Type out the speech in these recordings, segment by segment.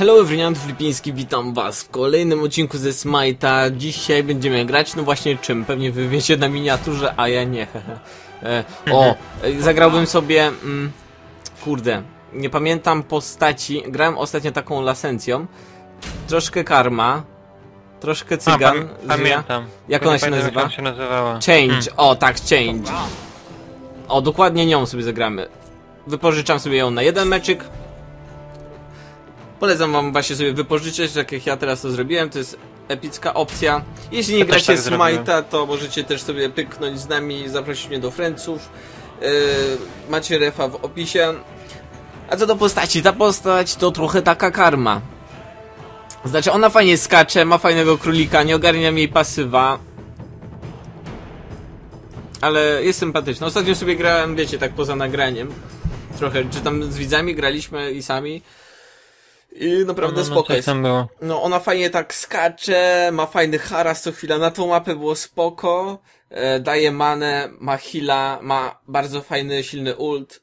Hello everyone, Filipiński, witam was w kolejnym odcinku ze Smite'a. Dzisiaj będziemy grać, no właśnie czym? Pewnie wy wiecie na miniaturze, a ja nie. e, o, zagrałbym sobie... Mm, kurde, nie pamiętam postaci. Grałem ostatnio taką lasencją. Troszkę karma. Troszkę A, cygan. pam- żyja. pamiętam. Jak ona się nazywa? Jak się nazywała? Change, o tak, change. O, dokładnie nią sobie zagramy. Wypożyczam sobie ją na jeden meczyk. Polecam wam właśnie sobie wypożyczyć, tak jak ja teraz to zrobiłem, to jest epicka opcja. Jeśli nie gracie tak. Smite'a, to możecie też sobie pyknąć z nami, zaprosić mnie do Friendsów. Yy, macie refa w opisie. A co do postaci, ta postać to trochę taka karma. Znaczy ona fajnie skacze, ma fajnego królika, nie ogarniam jej pasywa. Ale jest sympatyczna. Ostatnio sobie grałem, wiecie, tak poza nagraniem. Trochę, czy tam z widzami graliśmy i sami. I naprawdę No, no, spoko coś jest. No ona fajnie tak skacze, ma fajny haras co chwila. Na tą mapę było spoko. E, daje manę, ma heala, ma bardzo fajny, silny ult.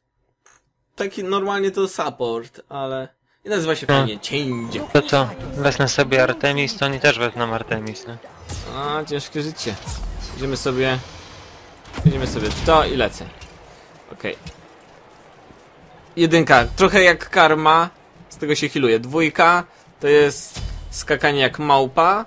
Taki normalnie to support, ale... I nazywa się No. fajnie Change. To co? Wezmę sobie Artemis, to oni też wezmą Artemis, nie? A, ciężkie życie. Idziemy sobie... Idziemy sobie w to i lecę. Okej. Jedynka, trochę jak karma, z tego się healuje. Dwójka to jest skakanie jak małpa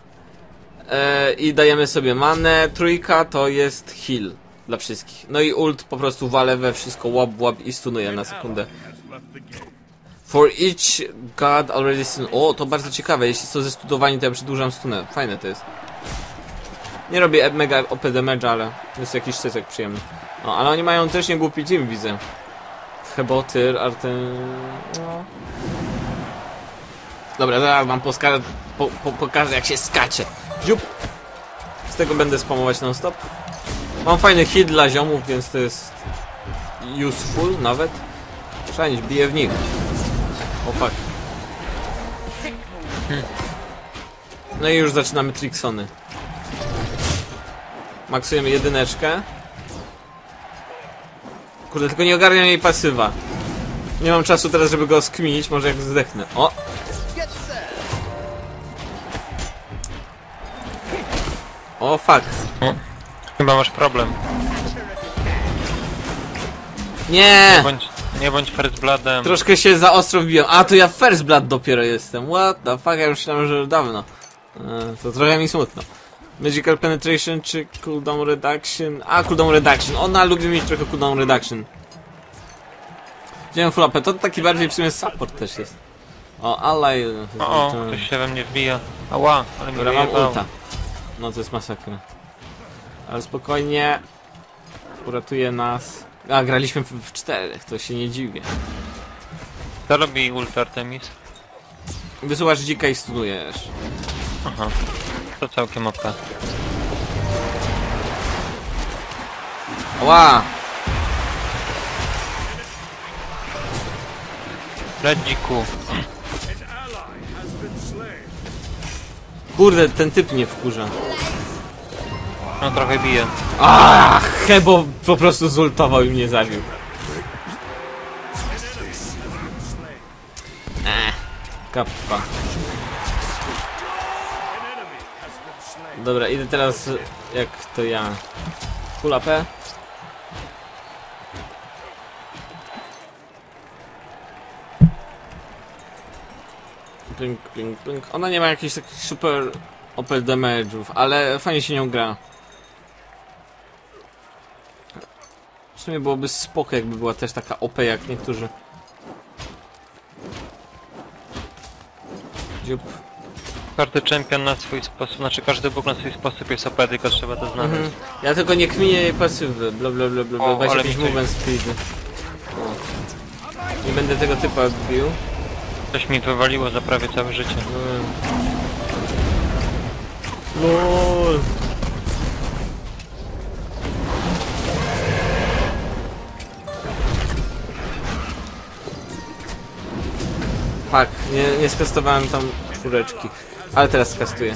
e, i dajemy sobie manę. Trójka to jest heal dla wszystkich. No i ult po prostu walę we wszystko, łap, łap i stunuje na sekundę. For each god already stun. O, to bardzo ciekawe. Jeśli są zestudowani, to ja przedłużam stunę. Fajne to jest. Nie robię e- mega OP damage, ale jest jakiś stysek przyjemny. No, ale oni mają też niegłupi team, widzę. Hebotyr, Artem... No. Dobra, zaraz wam poska- po, po, pokażę jak się skacze. Dziup! Z tego będę spamować non stop. Mam fajny hit dla ziomów, więc to jest useful nawet. Szanić, bije w nich. O fuck. No i już zaczynamy tricksony. Maksujemy jedyneczkę. Kurde, tylko nie ogarniam jej pasywa. Nie mam czasu teraz, żeby go skminić, może jak zdechnę. O! O fuck. Chyba masz problem. Nie! Bądź, nie bądź First Bloodem. Troszkę się za ostro wbiłem. A, to ja first blood dopiero jestem. What the fuck, ja już myślałem, że dawno. E, to trochę mi smutno. Magical Penetration czy Cooldown Reduction? A, Cooldown Reduction. Ona lubi mieć trochę Cooldown Reduction. Wziąłem full AP. To taki bardziej w sumie support też jest. O, ally... O, o, ktoś się we mnie wbija. Ała, ale mi Dobra, mam ulta. No to jest masakra. Ale spokojnie. Uratuje nas. A, graliśmy w, czterech, to się nie dziwię. Co robi ult Artemis? Wysyłasz dzika i stunujesz. Aha. To całkiem OP. Ła! Redziku. Kurde, ten typ mnie wkurza. No trochę bije. Ach, Hebo po prostu zultował i mnie zabił. Ech, kappa. Dobra, idę teraz jak to ja. Full AP. Ping, ping, ping. Ona nie ma jakichś takich super OP damage'ów, ale fajnie się nią gra. W sumie byłoby spoko, jakby była też taka OP jak niektórzy. Dziób. Każdy champion na swój sposób, znaczy każdy bóg na swój sposób jest OP, tylko trzeba to znaleźć. Mhm. Ja tylko nie kminię jej pasywy. Bla bla bla bla bla. O, ale 25 mi to- movement speed. Nie będę tego typa bił. Coś mi wywaliło za prawie całe życie. No. LOL. Fuck, nie, nie tam czwóreczki. Ale teraz skastuję.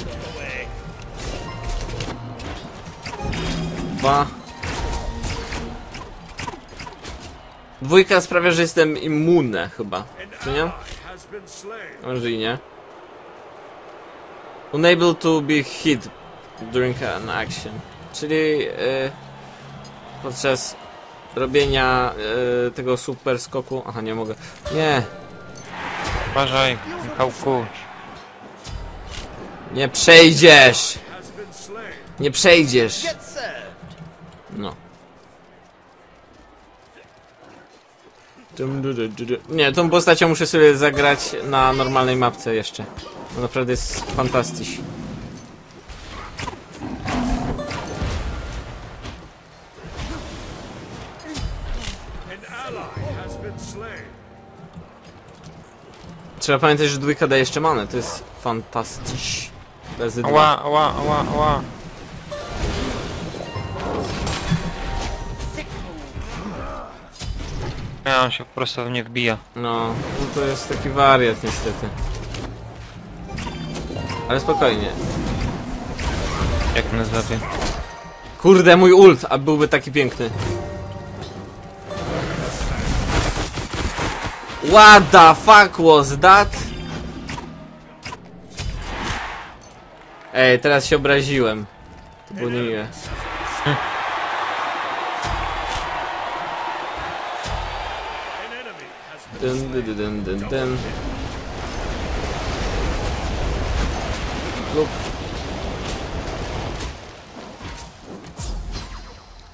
dwa. Dwójka sprawia, że jestem immunny chyba, czy nie? Może i nie. Unable to be hit during an action. Czyli e, podczas robienia e, tego super skoku. Aha, nie mogę. Nie, Uważaj, Michałku. nie przejdziesz! Nie przejdziesz! No. Nie, tą postacią muszę sobie zagrać na normalnej mapce jeszcze. Naprawdę jest fantastycz. Trzeba pamiętać, że dwójka daje jeszcze manę, to jest dwa. Ała, ała, ała, ała. Ja, on się po prostu w mnie wbija. No, no to jest taki wariat niestety. Ale spokojnie. Jak mnie zabie. Kurde, mój ult, a byłby taki piękny. What the fuck was that? Ej, teraz się obraziłem. To było niemiłe. Dyn, dyn, dyn, dyn, dyn. Lub.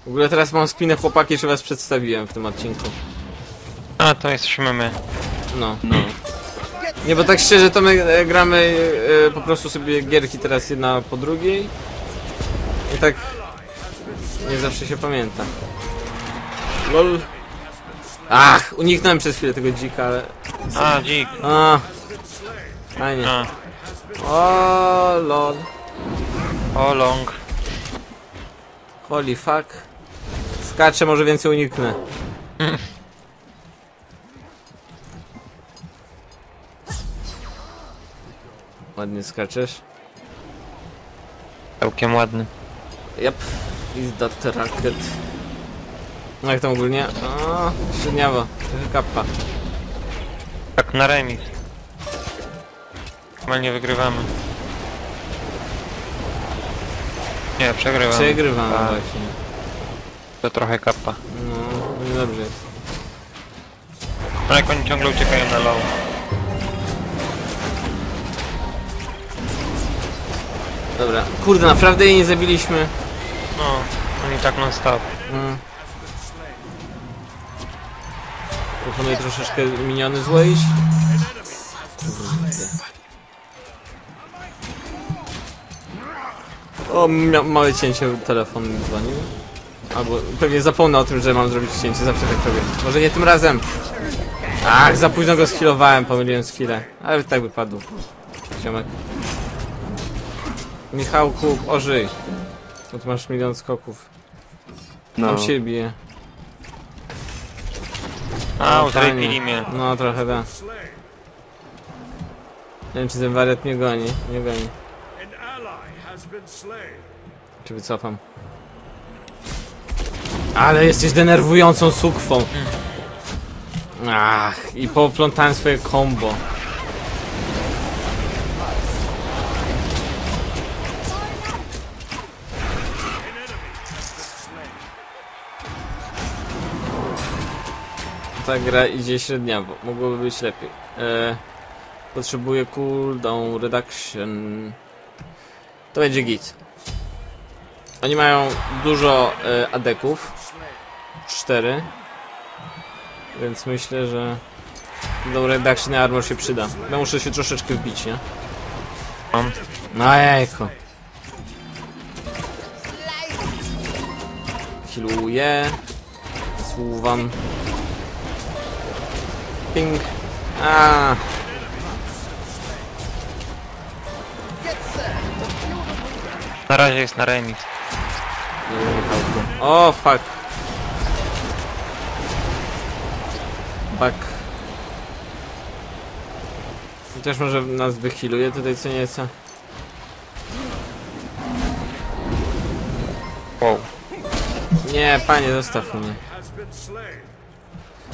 W ogóle teraz mam spinę chłopaki, że was przedstawiłem w tym odcinku. A, to jesteśmy my. No, no. Nie, bo tak szczerze to my e, gramy e, po prostu sobie gierki teraz jedna po drugiej. I tak nie zawsze się pamięta. LOL. Ach, uniknąłem przez chwilę tego dzika, ale... A, dzik. A, fajnie. A, O, lol. o long. Holy fuck. Skaczę, może więcej uniknę. Ładnie skaczesz. Całkiem ładny. Yep. Is that rocket. No jak tam ogólnie? O, średniawo. Trochę kappa. Tak, na remis. Normalnie wygrywamy. Nie, przegrywamy. Przegrywamy Tak, właśnie. To trochę kappa. No, niedobrze jest. No jak oni ciągle uciekają na low. Dobra. Kurde, naprawdę jej nie zabiliśmy. No, oni tak non stop. Mm. Proponuję troszeczkę miniony złoić. O, małe cięcie, telefon mi dzwonił. Albo pewnie zapomnę o tym, że mam zrobić cięcie, zawsze tak robię. Może nie tym razem. Ach, za późno go skillowałem, pomyliłem skille. Ale tak by padł. Ziomek. Michałku, ożyj. Bo tu masz milion skoków. No. Tam się bije. A, No, mnie. No trochę da. Nie wiem czy ten wariat mnie goni. Nie goni. Czy wycofam? Ale jesteś denerwującą sukwą. Ach, i poplątałem swoje combo. Ta gra idzie średniawo. Mogłoby być lepiej. E, potrzebuję cooldown reduction. To będzie git. Oni mają dużo e, adeków. Cztery. Więc myślę, że do reduction armor się przyda. Ja muszę się troszeczkę wbić, nie? Mam. No jajko. Healuję. Ping. A. Na razie jest na remis. O, fuck. Fuck. Chociaż może nas wychiluje tutaj co nieco. Wow. Nie, panie, zostaw mnie.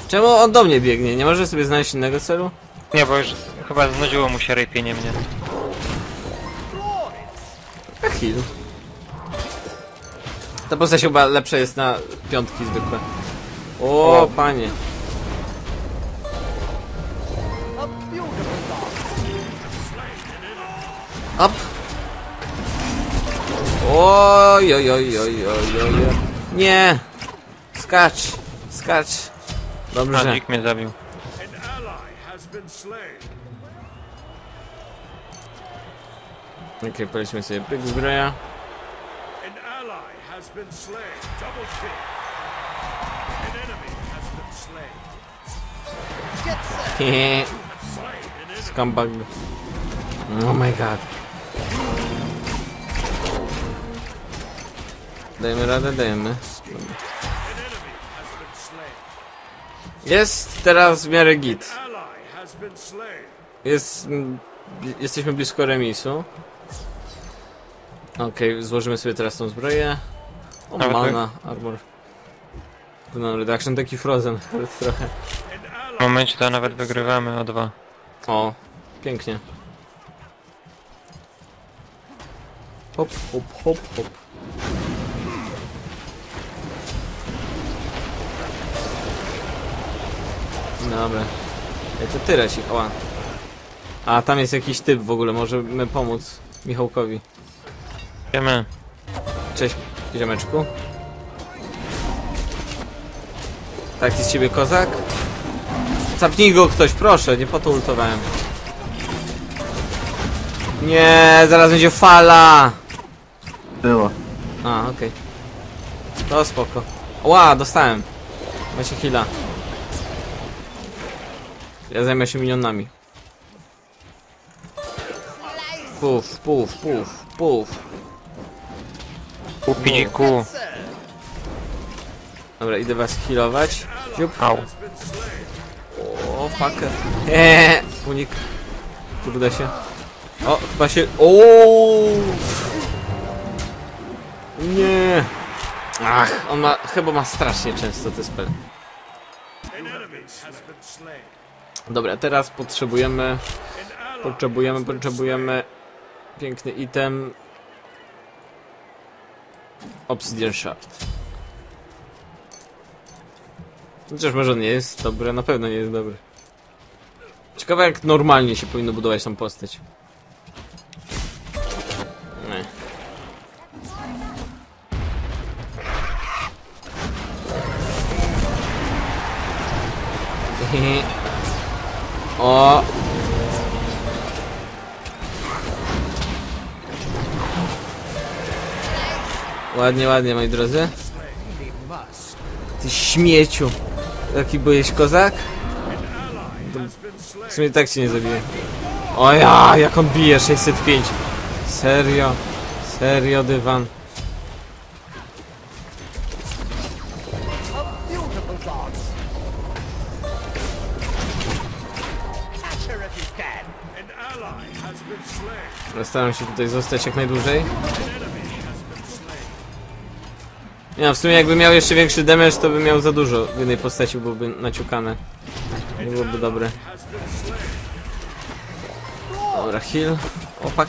Czemu on do mnie biegnie? Nie może sobie znaleźć innego celu? Nie, bo już chyba znudziło mu się rypienie mnie. A heal. Ta postać chyba lepsza jest na piątki zwykłe. O, O. panie. Up. Oj, oj, oj, oj, oj, oj, oj. Nie. Skacz. Skacz. Dobrze. Hadik mnie zabił. Okej, okay, polecimy sobie pyk zbroja. Scumbag. Oh my god. Dajmy radę, dajmy. Jest teraz w miarę git. Jest... Jesteśmy blisko remisu. Okej, złożymy sobie teraz tą zbroję. O, Nawet mana, armor. No, reduction taki frozen, trochę. W momencie to nawet wygrywamy o dwa. O, pięknie. Hop, hop, hop, hop. Dobra. Ej, to tyle się, oła. A, tam jest jakiś typ w ogóle, możemy pomóc Michałkowi. Wiemy. Cześć, ziomeczku. Taki z ciebie kozak? Zapnij go ktoś, proszę, nie po to ultowałem. Nie, zaraz będzie fala! Było. A, okej. To spoko. Ła, dostałem. Macie heala. Ja zajmę się minionami. Puf, puf, puf, puf. Kupi dziku. Dobra, idę was healować. Ziup. Au. O, fucker. Eee, unik. Kurde się. O, chyba się... Ooo! Nie. Ach, on ma... Chyba ma strasznie często te spele. Dobra, teraz potrzebujemy... Potrzebujemy, potrzebujemy... Piękny item. Obsidian Shard. Chociaż może nie jest dobry, na pewno nie jest dobry. Ciekawe jak normalnie się powinno budować tą postać. Nie. O! Ładnie, ładnie, moi drodzy. Ty śmieciu. Jaki byłeś kozak? W sumie tak cię nie zabiję. O ja, jak on bije, 605. Serio, serio dywan. Staram się tutaj zostać jak najdłużej. Nie no, w sumie jakby miał jeszcze większy damage, to by miał za dużo w jednej postaci, byłoby naciukane. Nie byłoby dobre. Dobra, heal. Opak.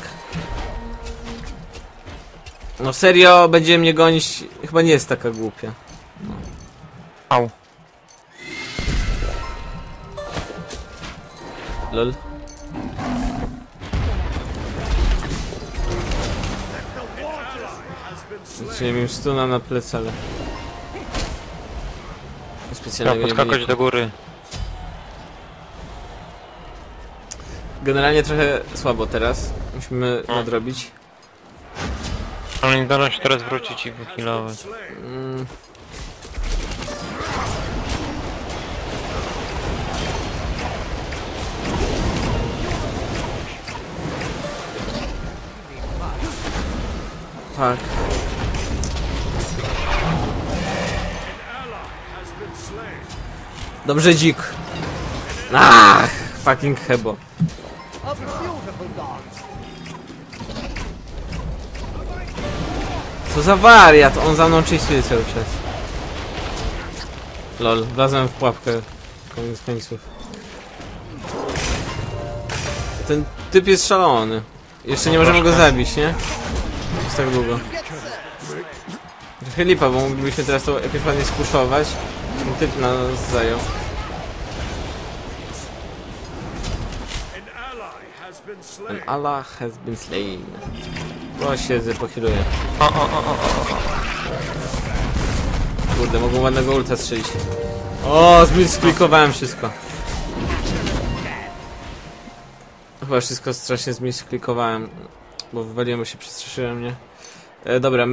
No serio, będzie mnie gonić, chyba nie jest taka głupia. Au. Lol. Nie wiem, stuna na plecy, ale... Trzeba Specjalnego nie podskakać do góry. Generalnie trochę słabo teraz. Musimy No. nadrobić. Ale nie się teraz wrócić i wyhealować. Mm. Tak. Dobrze, dzik. Ach, fucking hebo. Co za wariat, on za mną chase'uje cały czas. Lol, wlazłem w pułapkę. Koniec końców. Ten typ jest szalony. Jeszcze nie możemy go zabić, nie? Jest tak długo. Trochę lipa, bo moglibyśmy teraz to ładnie spuszować. Typ nas zajął. An ally has been An slain. Allah has been slain. O, siedzę, pochiluję. O, o, o, o, o. Kurde, mogą ładnego ulta strzelić. O, zmisklikowałem wszystko. Chyba wszystko strasznie zmisklikowałem, bo wywaliłem, bo się przestraszyłem, nie? E, dobra,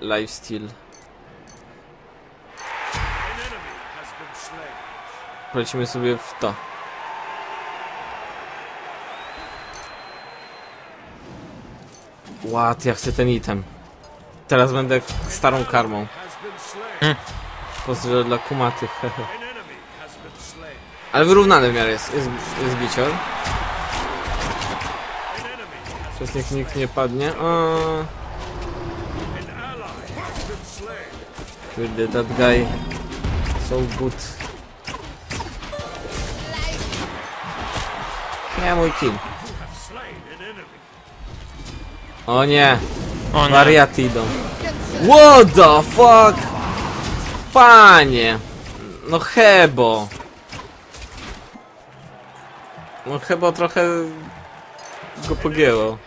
lifesteal. Polecimy sobie w to. Ład, ja chcę ten item. Teraz będę starą karmą. Pozdro dla slain. Ale wyrównany w miarę jest, jest, jest bicior. Przez niech nikt nie padnie. O, kurde, that guy. So good. Nie, mój kill. O nie, O nie. wariaty idą. What the fuck? Panie! No Hebo! No Hebo trochę go pogięło.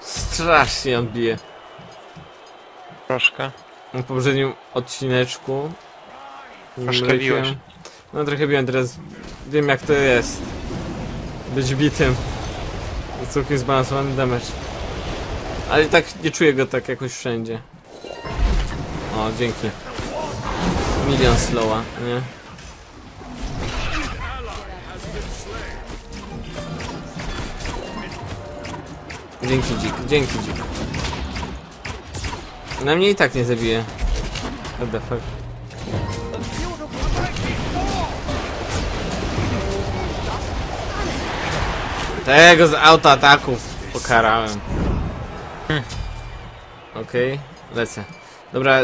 Strasznie on bije. Troszkę. W poprzednim odcineczku. Troszkę biłeś. No trochę biłem, teraz wiem jak to jest. Być bitym. Całkiem zbalansowany damage. Ale tak nie czuję go tak jakoś wszędzie. O, dzięki. Milion slowa, nie? Dzięki dzik, dzięki dzik. Na mnie i tak nie zabije. What the fuck. Tego z autoataków pokarałem. Okej, lecę. Dobra,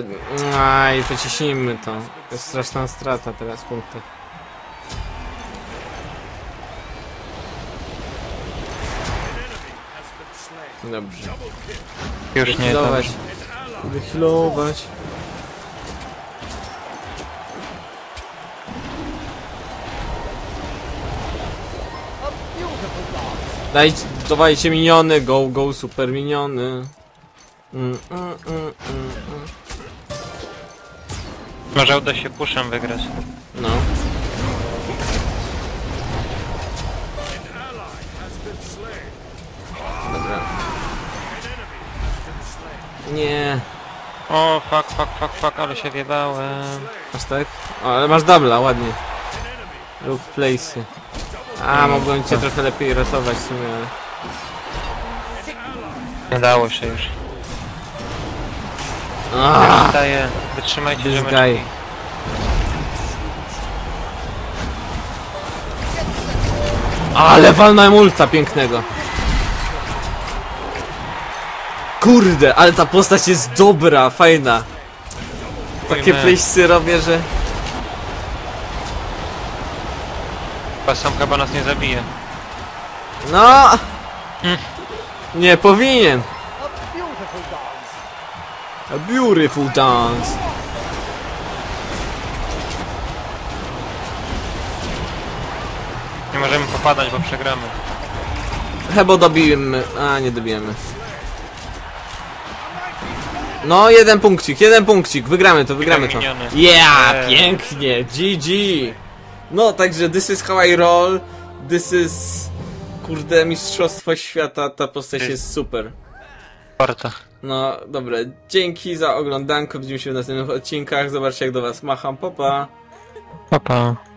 aj, pociśnijmy to. To jest straszna strata teraz slain. Dobrze. Już nie dobrze. Wyhealować. Daj, dawajcie miniony, go, go, super miniony. Mm, mm, mm, mm, mm. Może uda się puszem wygrać. No. Dobra. Nie. O, fuck, fuck, fuck, fuck, ale się wjebałem. Aż tak? O, ale masz dubla, ładnie. Rób place'y. A, mogłem cię trochę lepiej ratować w sumie. Nie dało się już. Aaaa, Daję. Wytrzymajcie This ziomeczki. guy. Ale walnąłem ulta pięknego. Kurde, ale ta postać jest dobra, fajna. Takie Ujmę. place'y robię, że... Chyba sam chyba nas nie zabije. No! Nie powinien. A beautiful dance. A beautiful dance. Nie możemy popadać, bo przegramy. Chyba dobijemy. A, nie dobijemy. No, jeden punkcik, jeden punkcik. Wygramy to, wygramy to. miniony. Yeah, Eee. pięknie. GG. No, także this is how I roll. This is... Kurde, mistrzostwo świata. Ta postać Jest. super. Porta. No, dobra. Dzięki za oglądanko. Widzimy się w następnych odcinkach. Zobaczcie, jak do was macham. Popa. Pa, pa.